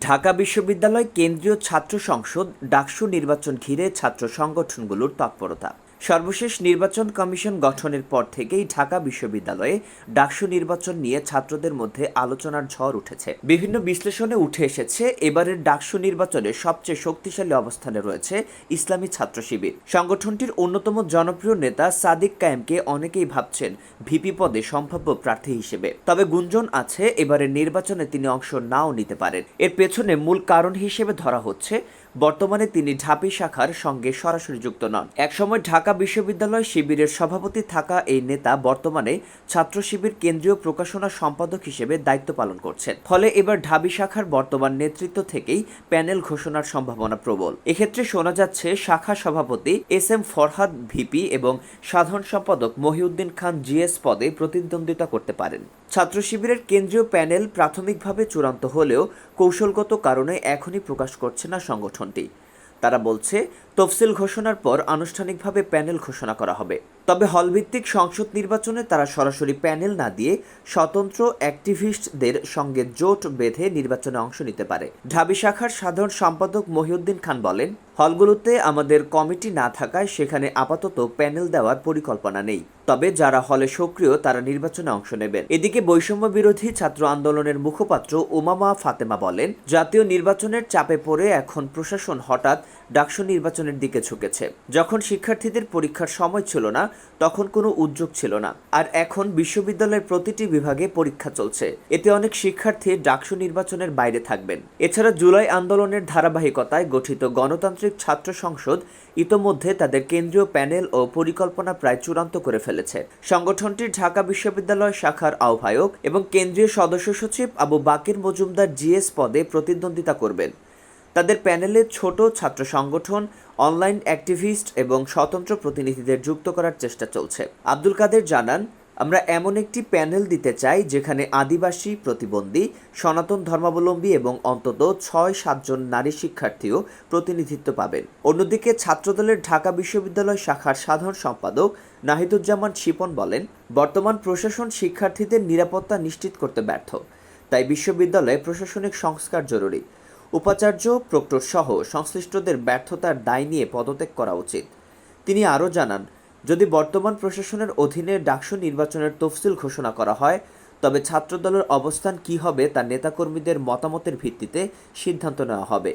ঢাকা বিশ্ববিদ্যালয় কেন্দ্রীয় ছাত্র সংসদ ডাকসু নির্বাচন ঘিরে ছাত্র সংগঠনগুলোর তৎপরতা। সর্বশেষ নির্বাচন কমিশন গঠনের পর থেকেই ঢাকা বিশ্ববিদ্যালয়ে ডাকসু নির্বাচন নিয়ে ছাত্রদের মধ্যে আলোচনার ঝড় উঠেছে। বিভিন্ন বিশ্লেষণে উঠে এসেছে, এবারের ডাকসু নির্বাচনে সবচেয়ে শক্তিশালী অবস্থানে রয়েছে ইসলামী ছাত্র শিবির। সংগঠনটির অন্যতম জনপ্রিয় নেতা সাদিক কায়েমকে অনেকেই ভাবছেন ভিপি পদে সম্ভাব্য প্রার্থী হিসেবে। তবে গুঞ্জন আছে, এবারের নির্বাচনে তিনি অংশ নাও নিতে পারেন। এর পেছনে মূল কারণ হিসেবে ধরা হচ্ছে বর্তমানে তিনি ঢাবি শাখার সঙ্গে সরাসরি যুক্ত নন। একসময় ঢাকা বিশ্ববিদ্যালয় শিবিরের সভাপতি থাকা এই নেতা বর্তমানে ছাত্র শিবির কেন্দ্রীয় প্রকাশনা সম্পাদক হিসেবে দায়িত্ব পালন করছেন। ফলে এবার ঢাবি শাখার বর্তমান নেতৃত্ব থেকেই প্যানেল ঘোষণার সম্ভাবনা প্রবল। এক্ষেত্রে শোনা যাচ্ছে, শাখা সভাপতি এস এম ফরহাদ ভিপি এবং সাধারণ সম্পাদক মহিউদ্দিন খান জিএস পদে প্রতিদ্বন্দ্বিতা করতে পারেন। ছাত্র শিবিরের কেন্দ্রীয় প্যানেল প্রাথমিকভাবে চূড়ান্ত হলেও কৌশলগত কারণে এখনই প্রকাশ করছে না সংগঠনটি তারা বলছে তফসিল ঘোষণার পর আনুষ্ঠানিকভাবে প্যানেল ঘোষণা করা হবে। তবে হলভিত্তিক সংসদ নির্বাচনে তারা সরাসরি প্যানেল না দিয়ে স্বতন্ত্র অ্যাক্টিভিস্টদের সঙ্গে জোট বেঁধে নির্বাচনে অংশ নিতে পারে। ঢাবি শাখার সাধারণ সম্পাদক মহিউদ্দিন খান বলেন, হলগুলোতে আমাদের কমিটি না থাকায় সেখানে আপাতত প্যানেল দেওয়ার পরিকল্পনা নেই। তবে যারা হলে সক্রিয়, তারা নির্বাচনে অংশ নেবেন। এদিকে বৈষম্য বিরোধী ছাত্র আন্দোলনের মুখপাত্র ওমামা ফাতেমা বলেন, জাতীয় নির্বাচনের চাপে পড়ে এখন প্রশাসন হঠাৎ ডাকসু নির্বাচনের দিকে ঝুঁকেছে। যখন শিক্ষার্থীদের পরীক্ষার সময় ছিল না, তখন কোনো উদ্যোগ ছিল না। আর এখন বিশ্ববিদ্যালয়ের প্রতিটি বিভাগে পরীক্ষা চলছে। এতে অনেক শিক্ষার্থী ডাকসু নির্বাচনের বাইরে থাকবেন। এছাড়া জুলাই আন্দোলনের ধারাবাহিকতায় গঠিত গণতান্ত্রিক ছাত্র সংসদ ইতোমধ্যে তাদের কেন্দ্রীয় প্যানেল ও পরিকল্পনা প্রায় চূড়ান্ত করে ফেলেছে। সংগঠনটির ঢাকা বিশ্ববিদ্যালয় শাখার আহ্বায়ক এবং কেন্দ্রীয় সদস্য সচিব আবু বাকির মজুমদার জিএস পদে প্রতিদ্বন্দ্বিতা করবেন। তাদের প্যানেলে ছোট ছাত্র সংগঠন, অনলাইন অ্যাক্টিভিস্ট এবং স্বতন্ত্র প্রতিনিধিদের যুক্ত করার চেষ্টা চলছে। আব্দুল কাদের জানান, আমরা এমন একটি প্যানেল দিতে চাই যেখানে আদিবাসী, প্রতিবন্ধী, সনাতন ধর্মাবলম্বী এবং অন্তত ছয় সাতজন নারী শিক্ষার্থীও প্রতিনিধিত্ব পাবেন। অন্যদিকে ছাত্রদলের ঢাকা বিশ্ববিদ্যালয় শাখার সাধারণ সম্পাদক নাহিদুজ্জামান শিপন বলেন, বর্তমান প্রশাসন শিক্ষার্থীদের নিরাপত্তা নিশ্চিত করতে ব্যর্থ। তাই বিশ্ববিদ্যালয়ে প্রশাসনিক সংস্কার জরুরি। উপাচার্য প্রক্টর সহ সংশ্লিষ্টদের ব্যর্থতার দায় নিয়ে পদত্যাগ করা উচিত। তিনি আরও জানান, যদি বর্তমান প্রশাসনের অধীনে ডাকসু নির্বাচনের তফসিল ঘোষণা করা হয়, তবে ছাত্রদলের অবস্থান কী হবে তা নেতাকর্মীদের মতামতের ভিত্তিতে সিদ্ধান্ত নেওয়া হবে।